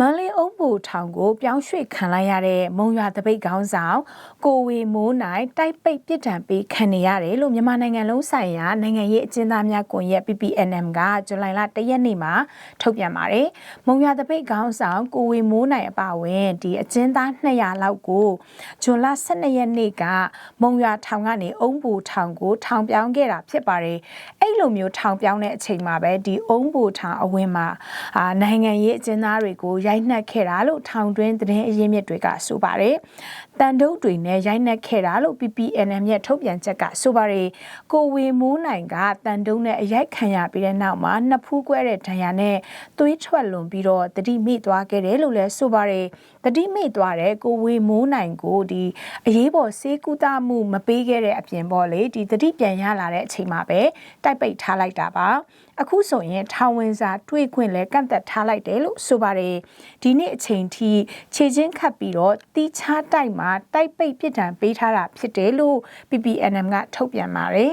မန္တလေးအုပ်ဘူထောင်ကိုပြောင်းရွှေ့ခံလိုက်ရတဲ့မုံရွာတပိတ်ခေါင်းဆောင်ကိုဝေမိုးနိုင်တိုက်ပိတ်ပြစ်ဒဏ်ပေးခံနေရတယ်လို့မြန်မာနိုင်ငံလုံးဆိုင်ရာနိုင်ငံရေးအကျဉ်းသားများကွန်ရက် PPNM ကဇူလိုင်လ၁ရက်နေ့မှာထုတ်ပြန်ပါတယ်။မုံရွာတပိတ်ခေါင်းဆောင်ကိုဝေမိုးနိုင်အပါအဝင်ဒီအကျဉ်းသား200လောက်ကိုဇွန်လ12ရက်နေ့ကမုံရွာထောင်ကနေအုံဘူထောင်ကိုထောင်ပြောင်းခဲ့တာဖြစ်ပါတယ်။အဲ့လိုမျိုးထောင်ပြောင်းတဲ့အချိန်မှာပဲဒီအုံဘူထောင်အဝင်မှာအာနိုင်ငံရေးအကျဉ်းသားတွေကိုရိုက်နှက်ခဲ့တာလို့ထောင်တွင်းသတင်းအရင်းမြစ်တွေကဆိုပါတယ်။တန်တုပ်တွေနဲ့ရိုက်နှက်ခဲ့တာလို့ PPNM ရဲ့ထုတ်ပြန်ချက်ကဆိုပါတယ်။ကိုဝေမိုးနိုင်ကတန်တုပ်နဲ့အရိုက်ခံရပြီးတဲ့နောက်မှာနှစ်ဖူးကွဲတဲ့ဒဏ်ရာနဲ့သွေးထွက်လွန်ပြီးတော့တတိမိသွားခဲ့တယ်လို့လည်းဆိုပါတယ်။တတိမိသွားတဲ့ကိုဝေမိုးနိုင်ကိုဒီအရေးပေါ်ဆေးကုသမှုမပေးခဲ့တဲ့အပြင်ပေါ့လေဒီတတိပြန်ရလာတဲ့အချိန်မှာပဲတိုက်ပိတ်ထားလိုက်တာပါ။အခုဆိုရင်ထောင်ဝင်စာတွေ့ခွင့်လဲကန့်သက်ထားလိုက်တယ်လို့ဆိုပါတယ်ဒီနေ့အချိန်ထိခြေချင်းခတ်ပြီးတော့တီးခြားတိုက်မှာတိုက်ပိတ်ပြစ်ဒဏ်ပေးထားတာဖြစ်တယ်လို့ PPNM ကထုတ်ပြန်ပါတယ်